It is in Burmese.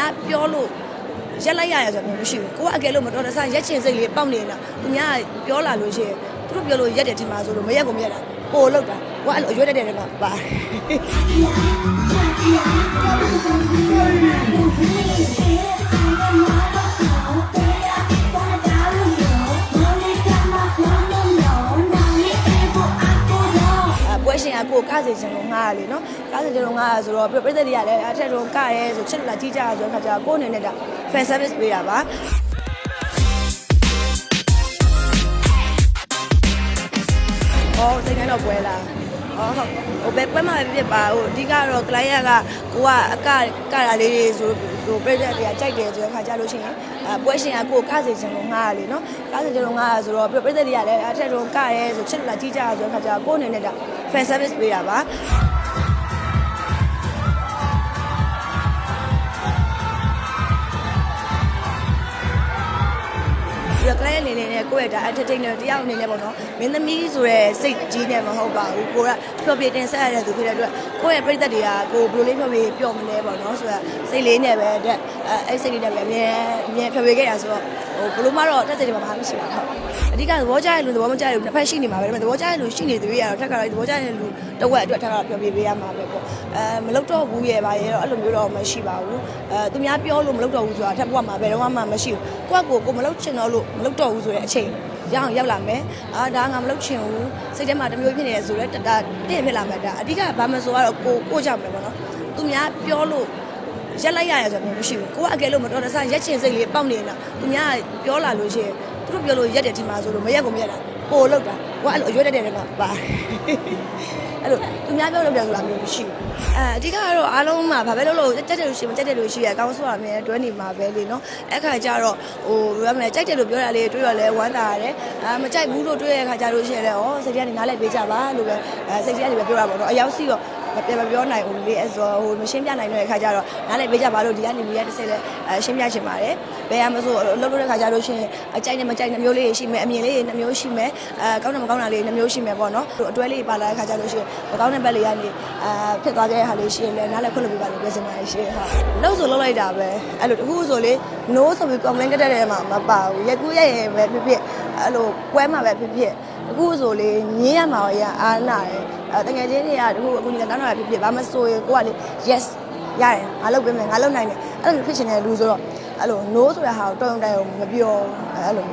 များပြောလို့ရက်လိုက်ရရဆိုတော့မရှိဘူးကိုကအကယ်လို့မတော်တဆရက်ချင်စိတ်လေးပေါက်နေတာသူများပြောလာလို့ရှိရင်သူတို့ပြောလို့ရက်တယ်ထင်ပါဆိုလို့မရက်ကိုမရက်တာပို့လောက်တာကိုကအဲ့လိုအရွက်တက်တဲ့ထဲမှာပါ ကကိုကားစီချင်လို့ငားရလေနော်ကားစီချင်လို့ငားရဆိုတော့ပြိတ္တတွေကလည်းအထက်တော့ကရဲဆိုချစ်လာကြီးကြရဆိုတော့ခါကျကိုအနေနဲ့ဒါ fan service ပေးတာပါဟောစိတ်တိုင်းတော့ ပွဲလာဟောဟုတ်ဟိုဘယ်ပွဲမှာပဲဖြစ်ပါဟိုအဓိကတော့ client ကကိုကအကကတာလေးတွေဆိုဆိုပြိတ္တတွေကကြိုက်တယ်ဆိုတော့ခါကျလို့ရှိရင်အပွဲရှင်ကကိုကားစီချင်လို့ငားရလေနော်ကားစီချင်လို့ငားရဆိုတော့ပြိတ္တတွေကလည်းအထက်တော့ကရဲဆိုချစ်လာကြီးကြရဆိုတော့ခါကျကိုအနေနဲ့ဒါ fan service ပေးတာပါ ဒီကလေးအနေနဲ့ကိုယ့်ရဲ့ဒါ entertainer တယောက်အနေနဲ့ပေါ့နော်မင်းသမီးဆိုတဲ့စိတ်ကြီးနဲ့မဟုတ်ပါဘူးကိုကဖျော်ပြတင်ဆက်ရတဲ့သူဖြစ်တဲ့အတွက်ကိုယ့်ရဲ့ပြိသက်တွေကကိုဘယ်လိုလေးဖျော်ပြပျော်မလဲပေါ့နော်ဆိုတော့စိတ်လေးနဲ့ပဲတဲ့အဲအဲ့စိတ်လေးနဲ့ပဲအမြဲအမြဲဖျော်ပြခဲ့ရဆိုတော့ဟိုဘယ်လိုမှတော့တက်စိတ်တွေမှာမရှိပါဘူးအဓိကသဘောကျတဲ့လူသဘောမကျတဲ့လူတစ်ဖက်ရှိနေမှာပဲဒါပေမဲ့သဘောကျတဲ့လူရှိနေသူတွေကတော့ထက်ကတော့သဘောကျတဲ့လူတစ်ဝက်အတွက်ထက်ကတော့ဖျော်ပြပေးရမှာပဲပေါ့အဲမလုပ်တော့ဘူးရဲ့ပါရဲ့တော့အဲ့လိုမျိုးတော့မရှိပါဘူးအဲသူများပြောလို့မလုပ်တော့ဘူးဆိုတာထက်ဘဝမှာဘယ်တော့မှမရှိဘူးကိုယ့်ကိုယ်ကိုမလုပ်ချင်တော့လို့မလုပ်တော့ဘူးဆိုတဲ့အချိန်ရအောင်ရောက်လာမယ်အာဒါငါမလုပ်ချင်ဘူးစိတ်ထဲမှာတစ်မျိုးဖြစ်နေတယ်ဆိုတော့ဒါတင့်ဖြစ်လာမှာဒါအဓိကဘာမှဆိုတော့ကိုကိုကြောင့်ပဲပေါ့နော်သူများပြောလို့ရက်လိုက်ရရဆိုတော့မရှိဘူးကိုကအကယ်လို့မတော်တဆရက်ချင်စိတ်လေးပေါက်နေတာသူများပြောလာလို့ရှိရင်သူတို့ပြောလို့ရက်တယ်ထင်ပါဆိုလို့မရက်ကိုမရက်တာပို့လောက်တာကိုကအဲ့လိုအရွက်တက်တဲ့ထဲမှာပါ အဲ့လိုသူများပြောလို့ပြောဆိုတာမျိုးမရှိဘူးအဲအဓိကကတော့အားလုံးမှာဘာပဲလုပ်လို့တက်တယ်လို့ရှိရင်တက်တယ်လို့ရှိရအကောင်းဆုံးရမယ်တွဲနေမှာပဲလေနော်အဲ့ခါကျတော့ဟိုဘယ်လိုလဲကြိုက်တယ်လို့ပြောတာလေးတွေးရလဲဝမ်းသာရတယ်အာမကြိုက်ဘူးလို့တွေးရတဲ့ခါကျလို့ရှိရင်လည်းဩစိတ်ထဲကနေနားလဲပေးကြပါလို့ပဲအဲစိတ်ထဲကနေပဲပြောတာပေါ့နော်အရောက်စီတော့ မပြမပြောနိုင်ဘူးလေအဲ့ဆိုဟိုမရှင်းပြနိုင်တဲ့ခါကျတော့နားလဲပေးကြပါလို့ဒီကနေမြရတစ်စိတ်လဲအဲရှင်းပြချင်ပါတယ်ဘယ်ရမဆိုလှုပ်လို့တဲ့ခါကျလို့ရှိရင်အကြိုက်နဲ့မကြိုက်နှမျိုးလေးရှိမယ်အမြင်လေးနှမျိုးရှိမယ်အဲကောင်းတယ်မကောင်းတာလေးနှမျိုးရှိမယ်ပေါ့နော်အတွဲလေးပါလာတဲ့ခါကျလို့ရှိရင်မကောင်းတဲ့ဘက်လေးကနေအာဖြစ်သွားတဲ့ဟာလေးရှိရင်လည်းနားလဲခွင့်လို့ပြပါလို့ပြောချင်ပါတယ်ရှင်ဟုတ်လှုပ်ဆိုလှုပ်လိုက်တာပဲအဲ့လိုတခုဆိုလေ no ဆိုပြီး complain ကတဲ့တဲ့မှာမပါဘူးရက်ကူးရက်ရင်ပဲဖြစ်ဖြစ်အဲ့လိုပွဲမှာပဲဖြစ်ဖြစ် တခုဆိုလေညင်းရမှာရအားနာတယ်အဲတကယ်ချင်းတွေကတခုအခုညီကတောင်းတာဖြစ်ဖြစ်ဘာမဆိုရင်ကိုကလေ yes ရတယ်ငါလုပ်ပေးမယ်ငါလုပ်နိုင်တယ်အဲ့လိုဖြစ်ချင်တဲ့လူဆိုတော့အဲ့လို no ဆိုတဲ့ဟာကိုတော်ရုံတိုင်အောင်မပြောအဲ့လို